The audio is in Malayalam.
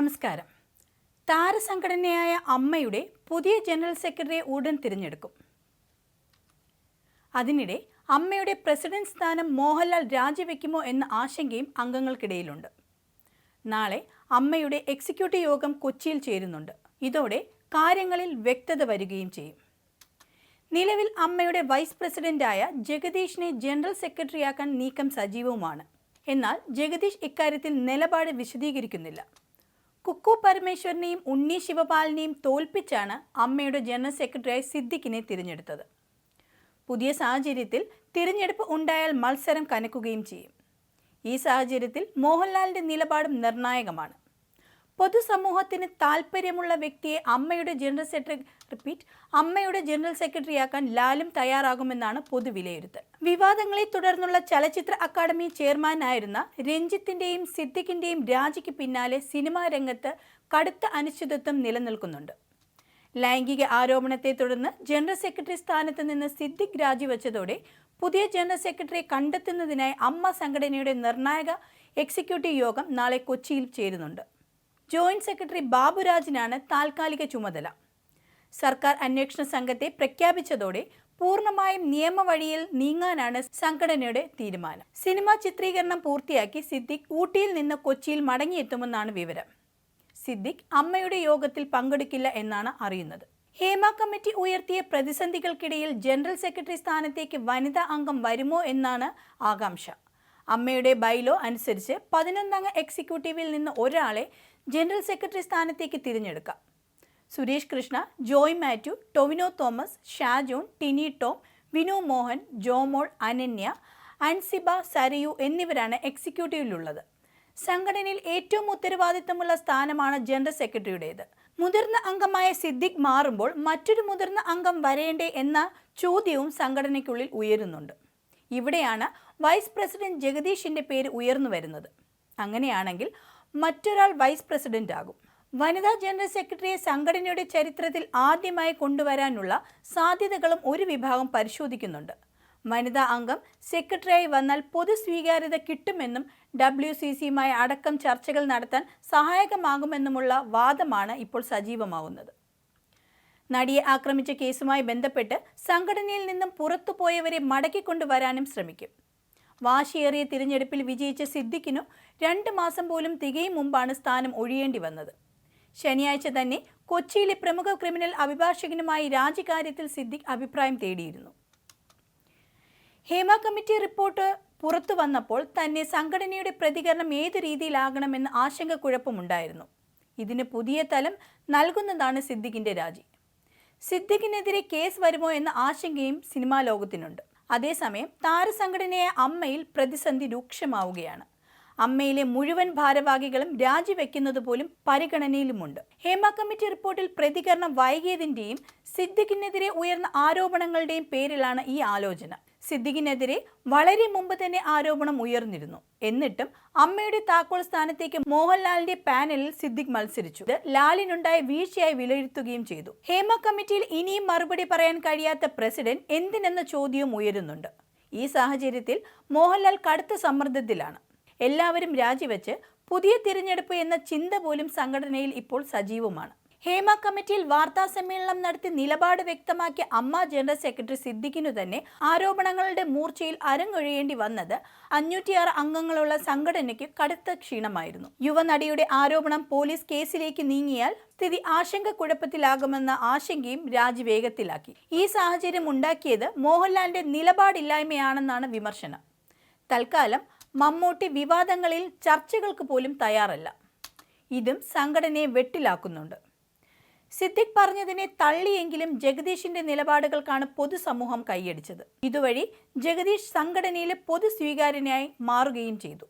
നമസ്കാരം. താരസംഘടനയായ അമ്മയുടെ പുതിയ ജനറൽ സെക്രട്ടറിയെ ഉടൻ തിരഞ്ഞെടുക്കും. അതിനിടെ അമ്മയുടെ പ്രസിഡന്റ് സ്ഥാനം മോഹൻലാൽ രാജിവെക്കുമോ എന്ന ആശങ്കയും അംഗങ്ങൾക്കിടയിലുണ്ട്. നാളെ അമ്മയുടെ എക്സിക്യൂട്ടീവ് യോഗം കൊച്ചിയിൽ ചേരുന്നുണ്ട്. ഇതോടെ കാര്യങ്ങളിൽ വ്യക്തത വരികയും ചെയ്യും. നിലവിൽ അമ്മയുടെ വൈസ് പ്രസിഡന്റായ ജഗദീഷിനെ ജനറൽ സെക്രട്ടറിയാക്കാൻ നീക്കം സജീവവുമാണ്. എന്നാൽ ജഗദീഷ് ഇക്കാര്യത്തിൽ നിലപാട് വിശദീകരിക്കുന്നില്ല. കുക്കു പരമേശ്വരനെയും ഉണ്ണി ശിവപാലിനെയും തോൽപ്പിച്ചാണ് അമ്മയുടെ ജനറൽ സെക്രട്ടറിയായി സിദ്ദിഖിനെ തിരഞ്ഞെടുത്തത്. പുതിയ സാഹചര്യത്തിൽ തിരഞ്ഞെടുപ്പ് ഉണ്ടായാൽ മത്സരം കനക്കുകയും ചെയ്യും. ഈ സാഹചര്യത്തിൽ മോഹൻലാലിന്റെ നിലപാടും നിർണായകമാണ്. പൊതുസമൂഹത്തിന് താല്പര്യമുള്ള വ്യക്തിയെ അമ്മയുടെ ജനറൽ സെക്രട്ടറി റിപ്പീറ്റ് അമ്മയുടെ ജനറൽ സെക്രട്ടറിയാക്കാൻ ലാലും തയ്യാറാകുമെന്നാണ് പൊതുവിലയിരുത്തൽ. വിവാദങ്ങളെ തുടർന്നുള്ള ചലച്ചിത്ര അക്കാദമി ചെയർമാനായിരുന്ന രഞ്ജിത്തിന്റെയും സിദ്ദിഖിന്റെയും രാജിക്ക് പിന്നാലെ സിനിമാ രംഗത്ത് കടുത്ത അനിശ്ചിതത്വം നിലനിൽക്കുന്നുണ്ട്. ലൈംഗിക ആരോപണത്തെ തുടർന്ന് ജനറൽ സെക്രട്ടറി സ്ഥാനത്ത് നിന്ന് സിദ്ദിഖ് രാജിവെച്ചതോടെ പുതിയ ജനറൽ സെക്രട്ടറിയെ കണ്ടെത്തുന്നതിനായി അമ്മ സംഘടനയുടെ നിർണായക എക്സിക്യൂട്ടീവ് യോഗം നാളെ കൊച്ചിയിൽ ചേരുന്നുണ്ട്. ജോയിന്റ് സെക്രട്ടറി ബാബുരാജിനാണ് താൽക്കാലിക ചുമതല. സർക്കാർ അന്വേഷണ സംഘത്തെ പ്രഖ്യാപിച്ചതോടെ പൂർണമായും നിയമവഴിയിൽ നീങ്ങാനാണ് സംഘടനയുടെ തീരുമാനം. സിനിമാ ചിത്രീകരണം പൂർത്തിയാക്കി സിദ്ദിഖ് ഊട്ടിയിൽ നിന്ന് കൊച്ചിയിൽ മടങ്ങിയെത്തുമെന്നാണ് വിവരം. സിദ്ദിഖ് അമ്മയുടെ യോഗത്തിൽ പങ്കെടുക്കില്ല എന്നാണ് അറിയുന്നത്. ഹേമ കമ്മിറ്റി ഉയർത്തിയ പ്രതിസന്ധികൾക്കിടയിൽ ജനറൽ സെക്രട്ടറി സ്ഥാനത്തേക്ക് വനിതാ അംഗം വരുമോ എന്നാണ് ആകാംക്ഷ. അമ്മയുടെ ബൈലോ അനുസരിച്ച് പതിനൊന്നംഗ എക്സിക്യൂട്ടീവിൽ നിന്ന് ഒരാളെ ജനറൽ സെക്രട്ടറി സ്ഥാനത്തേക്ക് തിരഞ്ഞെടുക്കാം. സുരേഷ് കൃഷ്ണ ജോയ് മാത്യു ടൊവിനോ തോമസ് ഷാജോൺ ടിനി ടോം വിനു മോഹൻ ജോമോൾ അനന്യ അൻസിബ സരയു എന്നിവരാണ് എക്സിക്യൂട്ടീവിലുള്ളത്. സംഘടനയിൽ ഏറ്റവും ഉത്തരവാദിത്തമുള്ള സ്ഥാനമാണ് ജനറൽ സെക്രട്ടറിയുടേത്. മുതിർന്ന അംഗമായ സിദ്ദിഖ് മാറുമ്പോൾ മറ്റൊരു മുതിർന്ന അംഗം വരേണ്ടേ എന്ന ചോദ്യവും സംഘടനയ്ക്കുള്ളിൽ ഉയരുന്നുണ്ട്. ഇവിടെയാണ് വൈസ് പ്രസിഡന്റ് ജഗദീഷിന്റെ പേര് ഉയർന്നു വരുന്നത്. അങ്ങനെയാണെങ്കിൽ മറ്റൊരാൾ വൈസ് പ്രസിഡന്റ് ആകും വനിതാ ജനറൽ സെക്രട്ടറിയെ സംഘടനയുടെ ചരിത്രത്തിൽ ആദ്യമായി കൊണ്ടുവരാനുള്ള സാധ്യതകളും ഒരു വിഭാഗം പരിശോധിക്കുന്നുണ്ട്. വനിതാ അംഗം സെക്രട്ടറിയായി വന്നാൽ പൊതു സ്വീകാര്യത കിട്ടുമെന്നും ഡബ്ല്യു സി സിയുമായി അടക്കം ചർച്ചകൾ നടത്താൻ സഹായകമാകുമെന്നുമുള്ള വാദമാണ് ഇപ്പോൾ സജീവമാകുന്നത് നടിയെ ആക്രമിച്ച കേസുമായി ബന്ധപ്പെട്ട് സംഘടനയിൽ നിന്നും പുറത്തുപോയവരെ മടക്കിക്കൊണ്ടുവരാനും ശ്രമിക്കും. വാശിയേറിയ തിരഞ്ഞെടുപ്പിൽ വിജയിച്ച സിദ്ദിഖിനു രണ്ട് മാസം പോലും തികയും മുമ്പാണ് സ്ഥാനം ഒഴിയേണ്ടി വന്നത്. ശനിയാഴ്ച തന്നെ കൊച്ചിയിലെ പ്രമുഖ ക്രിമിനൽ അഭിഭാഷകനുമായി രാജിക്കാര്യത്തിൽ സിദ്ദിഖ് അഭിപ്രായം തേടിയിരുന്നു. ഹേമ കമ്മിറ്റി റിപ്പോർട്ട് പുറത്തു വന്നപ്പോൾ തന്നെ സംഘടനയുടെ പ്രതികരണം ഏത് രീതിയിലാകണമെന്ന് ആശങ്ക കുഴപ്പമുണ്ടായിരുന്നു ഇതിന് പുതിയ തലം നൽകുന്നതാണ് സിദ്ദിഖിന്റെ രാജി. സിദ്ദിഖിനെതിരെ കേസ് വരുമോ എന്ന ആശങ്കയും സിനിമാ ലോകത്തിനുണ്ട്. അതേസമയം താരസംഘടനയായ അമ്മയിൽ പ്രതിസന്ധി രൂക്ഷമാവുകയാണ്. അമ്മയിലെ മുഴുവൻ ഭാരവാഹികളും രാജിവെക്കുന്നത് പോലും പരിഗണനയിലുമുണ്ട്. ഹേമ കമ്മിറ്റി റിപ്പോർട്ടിൽ പ്രതികരണം വൈകിയതിന്റെയും സിദ്ദിഖിനെതിരെ ഉയർന്ന ആരോപണങ്ങളുടെയും പേരിലാണ് ഈ ആലോചന. സിദ്ദിഖിനെതിരെ വളരെ മുമ്പ് തന്നെ ആരോപണം ഉയർന്നിരുന്നു. എന്നിട്ടും അമ്മയുടെ താക്കോൽ സ്ഥാനത്തേക്ക് മോഹൻലാലിന്റെ പാനലിൽ സിദ്ദിഖ് മത്സരിച്ചു. ഇത് ലാലിനുണ്ടായ വീഴ്ചയായി വിലയിരുത്തുകയും ചെയ്തു. ഹേമ കമ്മിറ്റിയിൽ ഇനിയും മറുപടി പറയാൻ കഴിയാത്ത പ്രസിഡന്റ് എന്തിനെന്ന ചോദ്യവും ഉയരുന്നുണ്ട്. ഈ സാഹചര്യത്തിൽ മോഹൻലാൽ കടുത്ത സമ്മർദ്ദത്തിലാണ്. എല്ലാവരും രാജിവെച്ച് പുതിയ തിരഞ്ഞെടുപ്പ് എന്ന ചിന്ത പോലും സംഘടനയിൽ ഇപ്പോൾ സജീവമാണ്. ഹേമ കമ്മിറ്റിയിൽ വാർത്താ സമ്മേളനം നടത്തി നിലപാട് വ്യക്തമാക്കിയ അമ്മ ജനറൽ സെക്രട്ടറി സിദ്ദിഖിനു തന്നെ ആരോപണങ്ങളുടെ മൂർച്ചയിൽ അരങ്ങൊഴിയേണ്ടി വന്നത് അഞ്ഞൂറ്റിയാറ് അംഗങ്ങളുള്ള സംഘടനയ്ക്ക് കടുത്ത ക്ഷീണമായിരുന്നു. യുവനടിയുടെ ആരോപണം പോലീസ് കേസിലേക്ക് നീങ്ങിയാൽ സ്ഥിതി ആശങ്ക കുഴപ്പത്തിലാകുമെന്ന ആശങ്കയും രാജി വേഗത്തിലാക്കി. ഈ സാഹചര്യം ഉണ്ടാക്കിയത് മോഹൻലാലിന്റെ നിലപാടില്ലായ്മയാണെന്നാണ് വിമർശനം. തൽക്കാലം മമ്മൂട്ടി വിവാദങ്ങളിൽ ചർച്ചകൾക്ക് പോലും തയ്യാറല്ല. ഇതും സംഘടനയെ വെട്ടിലാക്കുന്നുണ്ട്. സിദ്ദിഖ് പറഞ്ഞതിനെ തള്ളിയെങ്കിലും ജഗദീഷിന്റെ നിലപാടുകൾക്കാണ് പൊതുസമൂഹം കൈയടിച്ചത്. ഇതുവഴി ജഗദീഷ് സംഘടനയിലെ പൊതു സ്വീകാര്യനായി മാറുകയും ചെയ്തു.